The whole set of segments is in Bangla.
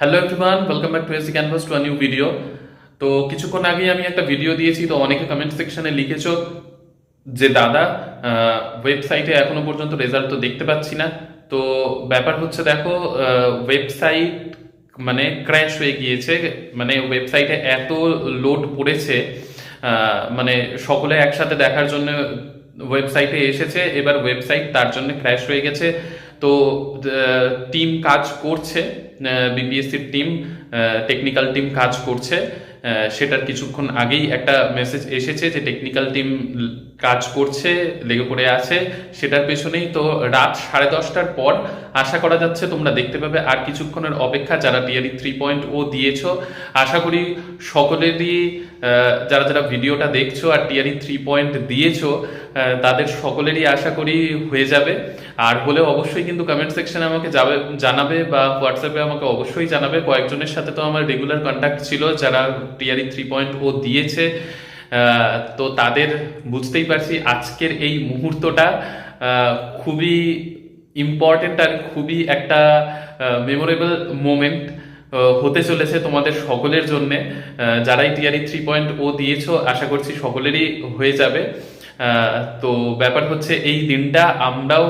Hello everyone welcome back to AC canvas to new video তো কিছুক্ষণ আগে আমি একটা ভিডিও দিয়েছি, তো অনেকে কমেন্ট সেকশনে লিখেছো যে, দাদা ওয়েবসাইটে এখনও পর্যন্ত রেজাল্ট তো দেখতে পাচ্ছি না। তো ব্যাপার হচ্ছে দেখো ওয়েবসাইট মানে ক্র্যাশ হয়ে গিয়েছে মানে ওয়েবসাইটে এত লোড পড়েছে মানে সকলে একসাথে দেখার জন্য ওয়েবসাইটে এসেছে, এবার ওয়েবসাইট তার জন্য ক্র্যাশ হয়ে গেছে। তো টিম কাজ করছে বিপিএসসির টিম টেকনিক্যাল টিম কাজ করছে সেটার কিছুক্ষণ আগেই একটা মেসেজ এসেছে যে টেকনিক্যাল টিম কাজ করছে, লেগে পড়ে আছে। সেটার পেছনেই তো রাত সাড়ে দশটার পর আশা করা যাচ্ছে তোমরা দেখতে পাবে আর কিছুক্ষণের অপেক্ষা যারা টিআরই থ্রি পয়েন্ট ও দিয়েছ। আশা করি সকলেরই যারা যারা ভিডিওটা দেখছ আর টিআরই থ্রি পয়েন্ট দিয়েছ তাদের সকলেরই আশা করি হয়ে যাবে। আর হলেও অবশ্যই কিন্তু কমেন্ট সেকশনে আমাকে যাবে, জানাবে বা হোয়াটসঅ্যাপে আমাকে অবশ্যই জানাবে। কয়েকজনের তো আমার রেগুলার কন্ট্যাক্ট ছিল, যারা টিআরই থ্রি পয়েন্ট ও দিয়েছে। তো তাদের বুঝতেই পারছি আজকের এই মুহূর্তটা খুবই ইম্পর্টেন্ট আর খুবই একটা মেমোরেবল মোমেন্ট হতে চলেছে তোমাদের সকলের জন্য। যারাই টিআরই থ্রি পয়েন্ট ও দিয়েছ, আশা করছি সকলেরই হয়ে যাবে। তো ব্যাপার হচ্ছে এই দিনটা আমরাও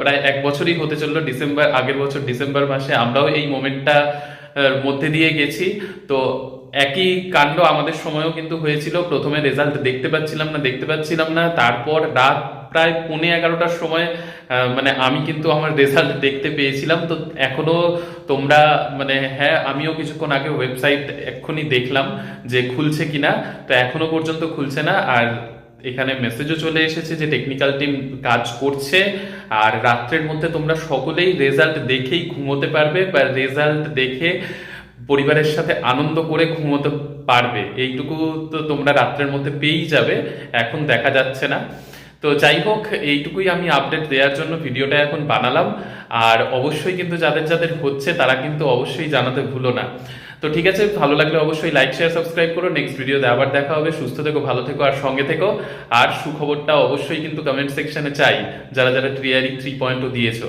প্রায় এক বছরই হতে চলল, ডিসেম্বর, আগের বছর ডিসেম্বর মাসে আমরাও এই মোমেন্টটা মধ্যে দিয়ে গেছি। তো একই কাণ্ড আমাদের সময়ও কিন্তু হয়েছিল। প্রথমে রেজাল্ট দেখতে পাচ্ছিলাম না, দেখতে পাচ্ছিলাম না। তারপর রাত প্রায় পৌনে এগারোটার সময় মানে আমি কিন্তু আমার রেজাল্ট দেখতে পেয়েছিলাম। তো এখনও তোমরা মানে হ্যাঁ আমিও কিছুক্ষণ আগে ওয়েবসাইট এক্ষুনি দেখলাম যে খুলছে কিনা। তো এখনও পর্যন্ত খুলছে না। আর এখানে মেসেজও চলে এসেছে যে টেকনিক্যাল টিম কাজ করছে। আর রাত্রের মধ্যে তোমরা সকলেই রেজাল্ট দেখেই ঘুমোতে পারবে বা রেজাল্ট দেখে পরিবারের সাথে আনন্দ করে ঘুমোতে পারবে। এইটুকু তো তোমরা রাত্রের মধ্যে পেয়েই যাবে। এখন দেখা যাচ্ছে না। তো যাই হোক, এইটুকুই আমি আপডেট দেওয়ার জন্য ভিডিওটা এখন বানালাম। আর অবশ্যই কিন্তু যাদের যাদের হচ্ছে, তারা কিন্তু অবশ্যই জানাতে ভুলো না। তো ঠিক আছে, ভালো লাগলে অবশ্যই লাইক শেয়ার সাবস্ক্রাইব করো। নেক্সট ভিডিওতে আবার দেখা হবে। সুস্থ থেকো, ভালো থেকো, আর সঙ্গে থেকো। আর সুখবরটা অবশ্যই কিন্তু কমেন্ট সেকশনে চাই, যারা যারা ট্রিয়ারি থ্রি পয়েন্টও দিয়েছ।